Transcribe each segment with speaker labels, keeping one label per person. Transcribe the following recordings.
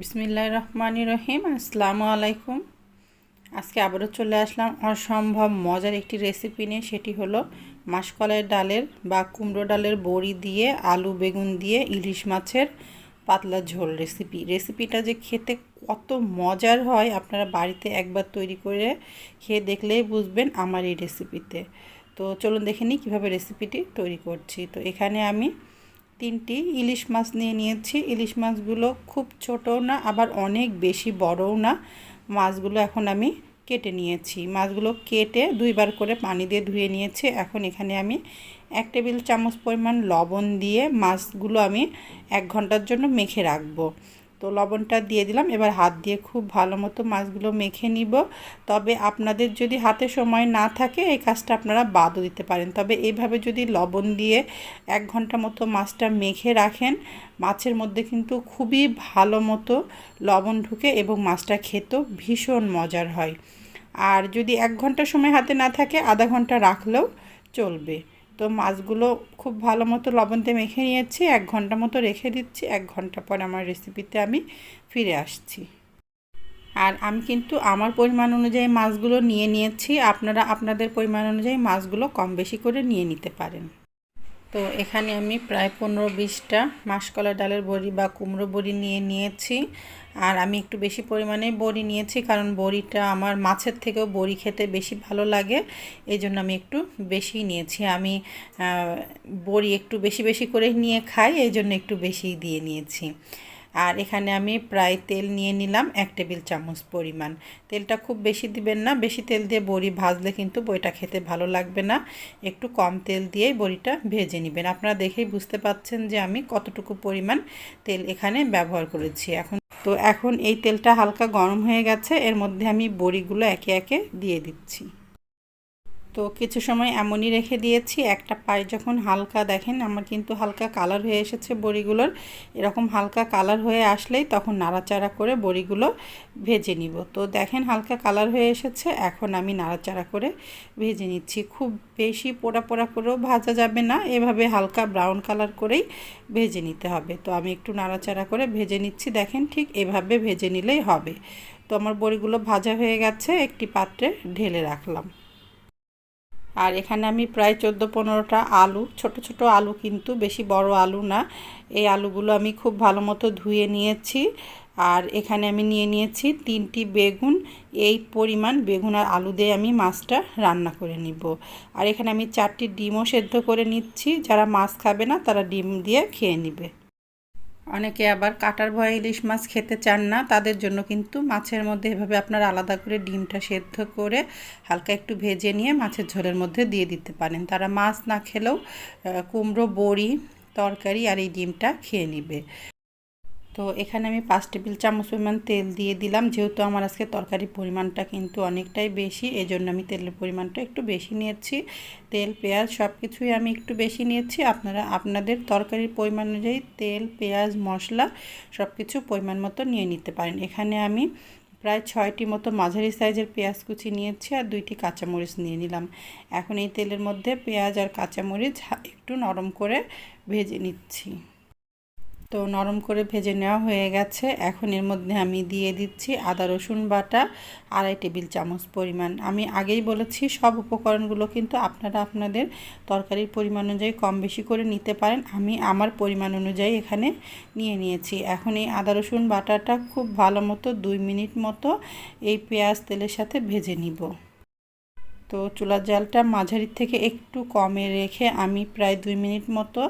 Speaker 1: বিসমিল্লাহ রহমান রহিম, আসসালামু আলাইকুম। আজকে আবারও চলে আসলাম অসম্ভব মজার একটি রেসিপি নিয়ে, সেটি হলো মাসকলাইয়ের ডালের বা কুমড়ো ডালের বড়ি দিয়ে আলু বেগুন দিয়ে ইলিশ মাছের পাতলা ঝোল রেসিপি রেসিপিটা যে খেতে কত মজার হয়, আপনারা বাড়িতে একবার তৈরি করে খেয়ে দেখলেই বুঝবেন আমার এই রেসিপিতে তো চলুন দেখে নিই কীভাবে রেসিপিটি তৈরি করছি। তো এখানে আমি তিনটি ইলিশ মাছ নিয়ে নিয়েছি। ইলিশ মাছগুলো খুব ছোটও না, আবার অনেক বেশি বড়ও না। মাছগুলো এখন আমি কেটে নিয়েছি। মাছগুলো কেটে দুইবার করে পানি দিয়ে ধুয়ে নিয়েছি। এখন এখানে আমি এক টেবিল চামচ পরিমাণ লবণ দিয়ে মাছগুলো আমি এক ঘণ্টার জন্য মেখে রাখব। তো লবণটা দিয়ে দিলাম। এবার হাত দিয়ে খুব ভালো মতো মাছগুলো মেখে নিব। তবে আপনাদের যদি হাতে সময় না থাকে, এই কাজটা আপনারা বাদও দিতে পারেন। তবে এইভাবে যদি লবণ দিয়ে এক ঘণ্টা মতো মাছটা মেখে রাখেন, মাছের মধ্যে কিন্তু খুবই ভালো মতো লবণ ঢুকে এবং মাছটা খেতেও ভীষণ মজার হয়। আর যদি এক ঘণ্টা সময় হাতে না থাকে, আধা ঘণ্টা রাখলেও চলবে। তো মাছগুলো খুব ভালো মতো লবণ দিয়ে মেখে নিয়েছি, এক ঘণ্টা মতো রেখে দিচ্ছি, এক ঘণ্টা পর আমার রেসিপিতে আমি ফিরে আসছি। আর আমি কিন্তু আমার পরিমাণ অনুযায়ী মাছগুলো নিয়ে নিয়েছি, আপনারা আপনাদের পরিমাণ অনুযায়ী মাছগুলো কম বেশি করে নিয়ে নিতে পারেন। তো এখানে আমি প্রায় পনেরো বিশটা মাসকলা ডালের বড়ি বা কুমড়ো বড়ি নিয়ে নিয়েছি। আর আমি একটু বেশি পরিমাণে বড়ি নিয়েছি কারণ বড়িটা আমার মাছের থেকেও বড়ি খেতে বেশি ভালো লাগে। এই জন্য আমি একটু বেশি নিয়েছি। আমি বড়ি একটু বেশি বেশি করে নিয়ে খাই এই জন্য একটু বেশি দিয়ে নিয়েছি। আর এখানে আমি প্রায় তেল নিয়ে নিলাম এক টেবিল চামচ পরিমাণ। তেলটা খুব বেশি দিবেন না, বেশি তেল দিয়ে বড়ি ভাজলে কিন্তু বড়িটা খেতে ভালো লাগবে না। একটু কম তেল দিয়েই বড়িটা ভেজে নেবেন। আপনারা দেখেই বুঝতে পাচ্ছেন যে আমি কতটুকু পরিমাণ তেল এখানে ব্যবহার করেছি। এখন তো এখন এই তেলটা হালকা গরম হয়ে গেছে, এর মধ্যে আমি বড়িগুলো একে একে দিয়ে দিচ্ছি। তো কিছু সময় এমনই রেখে দিয়েছি। একটা পায়ে যখন হালকা দেখেন, আমার কিন্তু হালকা কালার হয়ে এসেছে বড়িগুলোর। এরকম হালকা কালার হয়ে আসলেই তখন নাড়াচাড়া করে বড়িগুলো ভেজে নিব। তো দেখেন হালকা কালার হয়ে এসেছে, এখন আমি নাড়াচাড়া করে ভেজে নিচ্ছি। খুব বেশি পোড়া পোড়া করেও ভাজা যাবে না, এভাবে হালকা ব্রাউন কালার করেই ভেজে নিতে হবে। তো আমি একটু নাড়াচাড়া করে ভেজে নিচ্ছি, দেখেন ঠিক এভাবে ভেজে নিলেই হবে। তো আমার বড়িগুলো ভাজা হয়ে গেছে, একটি পাত্রে ঢেলে রাখলাম। আর এখানে আমি প্রায় চোদ্দ পনেরোটা আলু, ছোট ছোট আলু কিন্তু, বেশি বড় আলু না। এই আলুগুলো আমি খুব ভালো মতো ধুয়ে নিয়েছি। আর এখানে আমি নিয়ে নিয়েছি তিনটি বেগুন। এই পরিমাণ বেগুন আর আলু দিয়ে আমি মাছটা রান্না করে নিব। আর এখানে আমি চারটি ডিমও সেদ্ধ করে নিচ্ছি। যারা মাছ খাবে না, তারা ডিম দিয়ে খেয়ে নিবে। অনেকে আবার কাটার ভয়ে ইলিশ মাছ খেতে চান না, তাদের জন্য কিন্তু মাছের মধ্যে এভাবে আপনারা আলাদা করে ডিমটা সেদ্ধ করে হালকা একটু ভেজে নিয়ে মাছের ঝোলের মধ্যে দিয়ে দিতে পারেন। তারা মাছ না খেলেও কুমড়ো, বড়ি, তরকারি আর এই ডিমটা খেয়ে নিবে। তো এখানে আমি পাঁচ টেবিল চামচ পরিমাণ তেল দিয়ে দিলাম, যেহেতু আমার আজকে তরকারির পরিমাণটা কিন্তু অনেকটাই বেশি এই জন্য আমি তেলের পরিমাণটা একটু বেশি নিয়েছি। তেল, পেঁয়াজ সব কিছুই আমি একটু বেশি নিয়েছি। আপনারা, আপনাদের তরকারির পরিমাণ অনুযায়ী তেল, পেঁয়াজ, মশলা সব কিছু পরিমাণ মতো নিয়ে নিতে পারেন। এখানে আমি প্রায় ছয়টি মতো মাঝারি সাইজের পেঁয়াজ কুচি নিয়েছি আর দুইটি কাঁচামরিচ নিয়ে নিলাম। এখন এই তেলের মধ্যে পেঁয়াজ আর কাঁচামরিচ একটু নরম করে ভেজে নিচ্ছি। তো নরম করে ভেজে নেওয়া হয়ে গেছে। এখন এর মধ্যে আমি দিয়ে দিচ্ছি আদা, রসুন বাটা, আড়াই টেবিল চামচ পরিমাণ। আমি আগেই বলেছি, সব উপকরণগুলো কিন্তু আপনারা আপনাদের তরকারির পরিমাণ অনুযায়ী কম বেশি করে নিতে পারেন। আমি আমার পরিমাণ অনুযায়ী এখানে নিয়ে নিয়েছি। এখন এই আদা, রসুন বাটাটা খুব ভালো মতো দুই মিনিট মতো এই পেঁয়াজ তেলের সাথে ভেজে নিব। তো চুলার জালটা মাঝারির থেকে একটু কমে রেখে আমি প্রায় দুই মিনিট মতো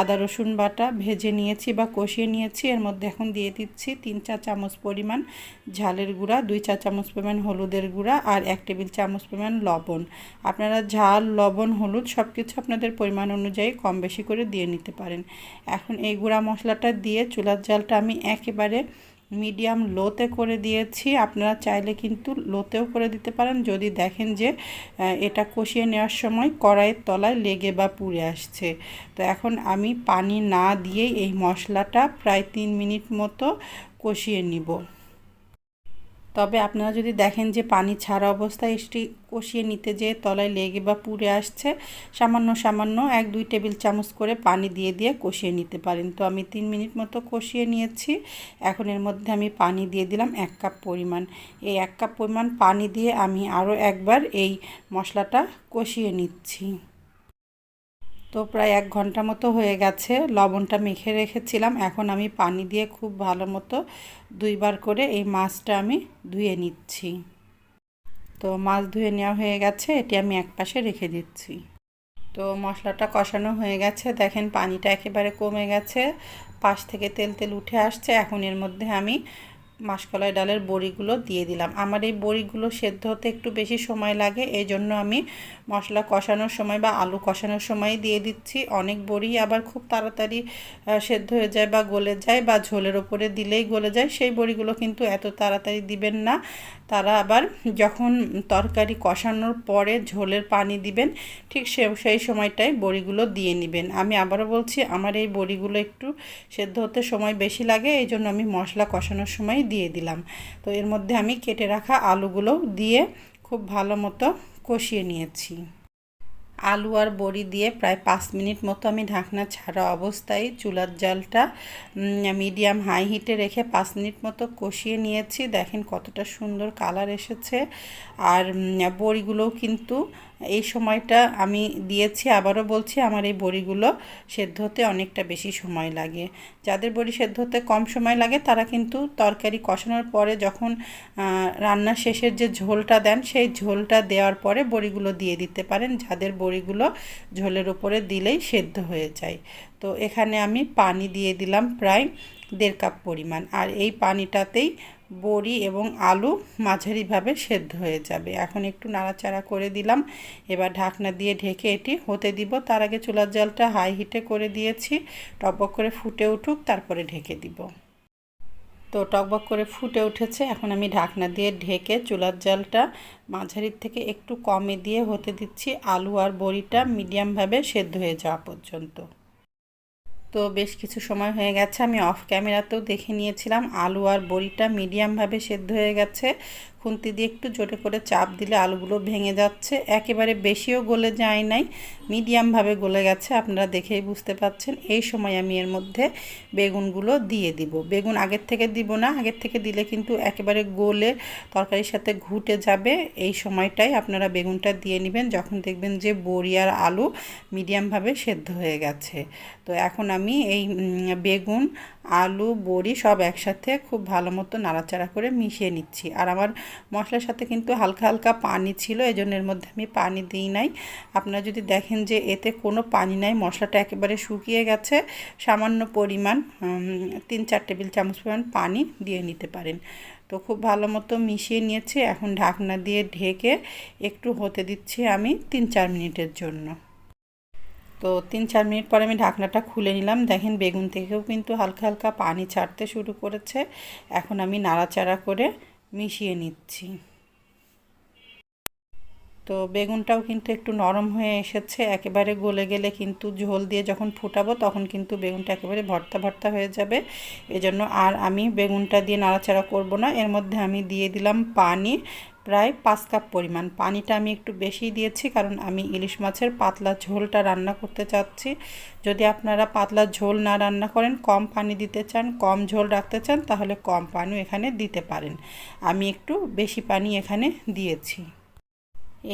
Speaker 1: আদা, রসুন বাটা ভেজে নিয়েছি বা কষিয়ে নিয়েছি। এর মধ্যে এখন দিয়ে দিচ্ছি তিন চা চামচ পরিমাণ ঝালের গুঁড়া, দুই চা চামচ পরিমাণ হলুদের গুঁড়া আর এক টেবিল চামচ পরিমাণ লবণ। আপনারা ঝাল, লবণ, হলুদ সব কিছু আপনাদের পরিমাণ অনুযায়ী কম বেশি করে দিয়ে নিতে পারেন। এখন এই গুঁড়া মশলাটা দিয়ে চুলার জালটা আমি একেবারে মিডিয়াম লোতে করে দিয়েছি। আপনারা চাইলে কিন্তু লোতেও করে দিতে পারেন। যদি দেখেন যে এটা কষিয়ে নেওয়ার সময় কড়াইয়ের তলায় লেগে বা পুড়ে আসছে। তো এখন আমি পানি না দিয়েই এই মশলাটা প্রায় তিন মিনিট মতো কষিয়ে নিব। তবে আপনারা যদি দেখেন যে পানি ছাড়া অবস্থায় এটি কষিয়ে নিতে যেয়ে তলায় লেগে বা পুড়ে আসছে, সামান্য সামান্য এক দুই টেবিল চামচ করে পানি দিয়ে দিয়ে কষিয়ে নিতে পারেন। তো আমি তিন মিনিট মতো কষিয়ে নিয়েছি। এখন এর মধ্যে আমি পানি দিয়ে দিলাম এক কাপ পরিমাণ। এই এক কাপ পরিমাণ পানি দিয়ে আমি আরও একবার এই মশলাটা কষিয়ে নিচ্ছি। তো প্রায় এক ঘণ্টা মতো হয়ে গেছে, লবণটা মেখে রেখেছিলাম। এখন আমি পানি দিয়ে খুব ভালো মতো দুইবার করে এই মাছটা আমি ধুয়ে নিচ্ছি। তো মাছ ধুয়ে নেওয়া হয়ে গেছে, এটি আমি এক পাশে রেখে দিচ্ছি। তো মশলাটা কষানো হয়ে গেছে, দেখেন পানিটা একেবারে কমে গেছে, পাশ থেকে তেল তেল উঠে আসছে। এখন এর মধ্যে আমি মাসকলাই ডালের বড়িগুলো দিয়ে দিলাম। আমার এই বড়িগুলো সেদ্ধ হতে একটু বেশি সময় লাগে এই জন্য আমি মশলা কষানোর সময় বা আলু কষানোর সময় দিয়ে দিচ্ছি। অনেক বড়ি আবার খুব তাড়াতাড়ি সেদ্ধ হয়ে যায় বা গলে যায় বা ঝোলের ওপরে দিলেই গলে যায়, সেই বড়িগুলো কিন্তু এত তাড়াতাড়ি দিবেন না। তারা আবার যখন তরকারি কষানোর পরে ঝোলের পানি দিবেন, ঠিক সে, সেই সময়টাই বড়িগুলো দিয়ে নেবেন। আমি আবারও বলছি, আমার এই বড়িগুলো একটু সেদ্ধ হতে সময় বেশি লাগে এই জন্য আমি মশলা কষানোর সময় দিয়ে দিলাম। তো এর মধ্যে আমি কেটে রাখা আলুগুলো দিয়ে খুব ভালো মতো কষিয়ে নিয়েছি। আলু আর বড়ি দিয়ে প্রায় পাঁচ মিনিট মতো আমি ঢাকনা ছাড়া অবস্থায় চুলার জালটা মিডিয়াম হাই হিটে রেখে পাঁচ মিনিট মতো কষিয়ে নিয়েছি। দেখেন কতটা সুন্দর কালার এসেছে। আর বড়িগুলোও কিন্তু এই সময়টা আমি দিয়েছি, আবারও বলছি, আমার এই বড়িগুলো সেদ্ধ হতে অনেকটা বেশি সময় লাগে। যাদের বড়ি সেদ্ধ হতে কম সময় লাগে, তারা কিন্তু তরকারি কষানোর পরে যখন রান্না শেষের যে ঝোলটা দেন, সেই ঝোলটা দেওয়ার পরে বড়িগুলো দিয়ে দিতে পারেন। যাদের বড়িগুলো ঝোলের উপরে দিলেই সেদ্ধ হয়ে যায়। তো এখানে আমি পানি দিয়ে দিলাম প্রায় দেড় কাপ পরিমাণ। আর এই পানিটাতেই বড়ি এবং আলু মাঝারিভাবে সেদ্ধ হয়ে যাবে। এখন একটু নাড়াচাড়া করে দিলাম। এবার ঢাকনা দিয়ে ঢেকে এটি হতে দিব। তার আগে চুলার জলটা হাই হিটে করে দিয়েছি। টকবক করে ফুটে উঠুক, তারপরে ঢেকে দিব। তো টকবক করে ফুটে উঠেছে। এখন আমি ঢাকনা দিয়ে ঢেকে চুলার জলটা মাঝারির থেকে একটু কমে দিয়ে হতে দিচ্ছি আলু আর বড়িটা মিডিয়ামভাবে সেদ্ধ হয়ে যাওয়া পর্যন্ত। তো বেশ কিছু সময় হয়ে গেছে, আমি অফ ক্যামেরাতেও দেখে নিয়েছিলাম। আলু আর বড়িটা মিডিয়ামভাবে সেদ্ধ হয়ে গেছে। খুন্তি দিয়ে একটু জোরে করে চাপ দিলে আলুগুলো ভেঙে যাচ্ছে। একেবারে বেশিও গলে যায় নাই, মিডিয়ামভাবে গলে গেছে, আপনারা দেখেই বুঝতে পাচ্ছেন। এই সময় আমি এর মধ্যে বেগুনগুলো দিয়ে দিব। বেগুন আগের থেকে দিব না, আগের থেকে দিলে কিন্তু একেবারে গলে তরকারির সাথে ঘুটে যাবে। এই সময়টাই আপনারা বেগুনটা দিয়ে নেবেন, যখন দেখবেন যে বড়ি আর আলু মিডিয়ামভাবে সেদ্ধ হয়ে গেছে। তো এখন আমি এই বেগুন, আলু, বড়ি সব একসাথে খুব ভালো মতো নাড়াচাড়া করে মিশিয়ে নিচ্ছি। আর আমার মশলার সাথে কিন্তু হালকা হালকা পানি ছিল এই জন্য এর মধ্যে আমি পানি দিই নাই। আপনারা যদি দেখেন যে এতে কোনো পানি নাই, মশলাটা একেবারে শুকিয়ে গেছে, সামান্য পরিমাণ তিন চার টেবিল চামচ পরিমাণ পানি দিয়ে নিতে পারেন। তো খুব ভালো মতো মিশিয়ে নিয়েছি, এখন ঢাকনা দিয়ে ঢেকে একটু হতে দিচ্ছি আমি তিন চার মিনিটের জন্য। তো তিন চার মিনিট পরে আমি ঢাকনাটা খুলে নিলাম। দেখেন বেগুন থেকেও কিন্তু হালকা হালকা পানি ছাড়তে শুরু করেছে। এখন আমি নাড়াচাড়া করে মিশিয়ে নিচ্ছি। তো বেগুনটাও কিন্তু একটু নরম হয়ে এসেছে, একেবারে গলে গেলে কিন্তু ঝোল দিয়ে যখন ফুটাবো তখন কিন্তু বেগুনটা একেবারে ভর্তা ভর্তা হয়ে যাবে। এজন্য আর আমি বেগুনটা দিয়ে নাড়াচাড়া করব না, এর মধ্যে আমি দিয়ে দিলাম পানি প্রায় পাঁচ কাপ পরিমাণ। পানিটা আমি একটু বেশি দিয়েছি কারণ আমি ইলিশ মাছের পাতলা ঝোলটা রান্না করতে চাচ্ছি। যদি আপনারা পাতলা ঝোল না রান্না করেন, কম পানি দিতে চান, কম ঝোল রাখতে চান, তাহলে কম পানিও এখানে দিতে পারেন। আমি একটু বেশি পানি এখানে দিয়েছি।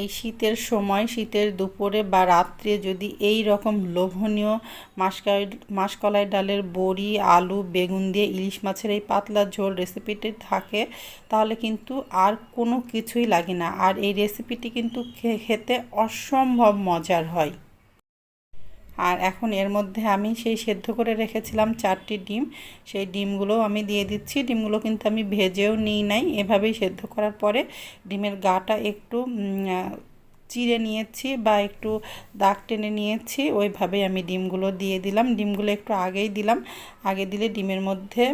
Speaker 1: এই শীতের সময়, শীতের দুপুরে বা রাত্রে যদি এই রকম লোভনীয় মাসকাই মাসকলাই ডালের বড়ি, আলু, বেগুন দিয়ে ইলিশ মাছের এই পাতলা ঝোল রেসিপিটি থাকে, তাহলে কিন্তু আর কোনো কিছুই লাগে না। আর এই রেসিপিটি কিন্তু খেতে অসম্ভব মজার হয়। আর এখন এর মধ্যে আমি সেই সেদ্ধ করে রেখেছিলাম চারটি ডিম। সেই ডিমগুলো আমি দিয়ে দিচ্ছি। ডিমগুলো কিন্তু আমি ভেজেও নিই নাই। এভাবেই সেদ্ধ করার পরে ডিমের গাটা একটু চিড়ে নিয়েছি বা একটু দাগ টেনে নিয়েছি। ওইভাবেই আমি ডিমগুলো দিয়ে দিলাম। ডিমগুলো একটু আগেই দিলাম। আগে দিলে ডিমের মধ্যে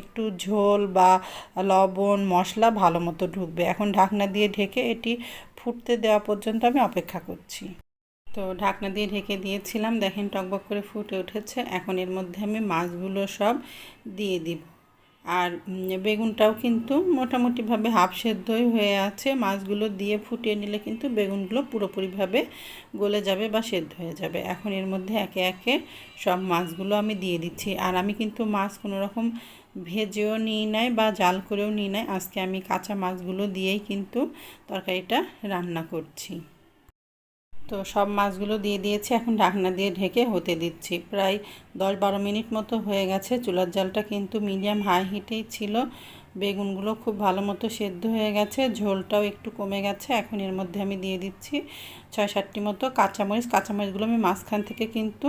Speaker 1: একটু ঝোল বা লবণ, মশলা ভালো মতো ঢুকবে। এখন ঢাকনা দিয়ে ঢেকে এটি ফুটতে দেওয়া পর্যন্ত আমি অপেক্ষা করছি। তো ঢাকনা দিয়ে ঢেকে দিয়েছিলাম। দেখেন টকবক করে ফুটে উঠেছে। এখন এর মধ্যে আমি মাছগুলো সব দিয়ে দিব। আর বেগুনটাও কিন্তু মোটামুটিভাবে হাফ সেদ্ধই হয়ে আছে। মাছগুলো দিয়ে ফুটিয়ে নিলে কিন্তু বেগুনগুলো পুরোপুরিভাবে গলে যাবে বা সেদ্ধ হয়ে যাবে। এখন এর মধ্যে একে একে সব মাছগুলো আমি দিয়ে দিচ্ছি। আর আমি কিন্তু মাছ কোনো রকম ভেজেও নিই নাই বা জাল করেও নিই নাই। আজকে আমি কাঁচা মাছগুলো দিয়েই কিন্তু তরকারিটা রান্না করছি। তো সব মাছগুলো দিয়ে দিয়েছি, এখন ঢাকনা দিয়ে ঢেকে হতে দিচ্ছি। প্রায় দশ বারো মিনিট মতো হয়ে গেছে। চুলার জালটা কিন্তু মিডিয়াম হাই হিটেই ছিল। বেগুনগুলো খুব ভালো মতো সেদ্ধ হয়ে গেছে। ঝোলটাও একটু কমে গেছে। এখন এর মধ্যে আমি দিয়ে দিচ্ছি ছয় সাতটি মতো কাঁচামরিচ। কাঁচামরিচগুলো আমি মাঝখান থেকে কিন্তু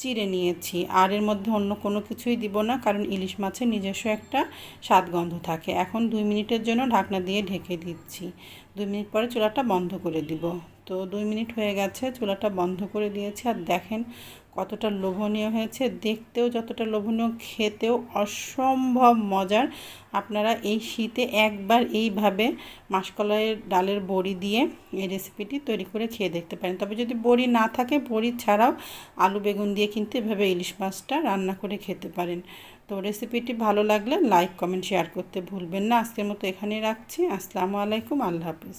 Speaker 1: চিড়ে নিয়েছি। আর এর মধ্যে অন্য কোনো কিছুই দিব না, কারণ ইলিশ মাছের নিজস্ব একটা স্বাদ গন্ধ থাকে। এখন দুই মিনিটের জন্য ঢাকনা দিয়ে ঢেকে দিচ্ছি। দুই মিনিট পরে চুলাটা বন্ধ করে দিব। তো দুই মিনিট হয়ে গেছে, চুলাটা বন্ধ করে দিয়েছি। আর দেখেন কতটা লোভনীয় হয়েছে। দেখতেও যতটা লোভনীয়, খেতেও অসম্ভব মজার। আপনারা এই শীতে একবার এইভাবে মাসকলাইয়ের ডালের বড়ি দিয়ে এই রেসিপিটি তৈরি করে খেয়ে দেখতে পারেন। তবে যদি বড়ি না থাকে, বড়ি ছাড়াও আলু বেগুন দিয়ে কিন্তু এভাবে ইলিশ মাছটা রান্না করে খেতে পারেন। তো রেসিপিটি ভালো লাগলে লাইক কমেন্ট শেয়ার করতে ভুলবেন না। আজকের মতো এখানেই রাখছি। আসসালামু আলাইকুম। আল্লাহ হাফিজ।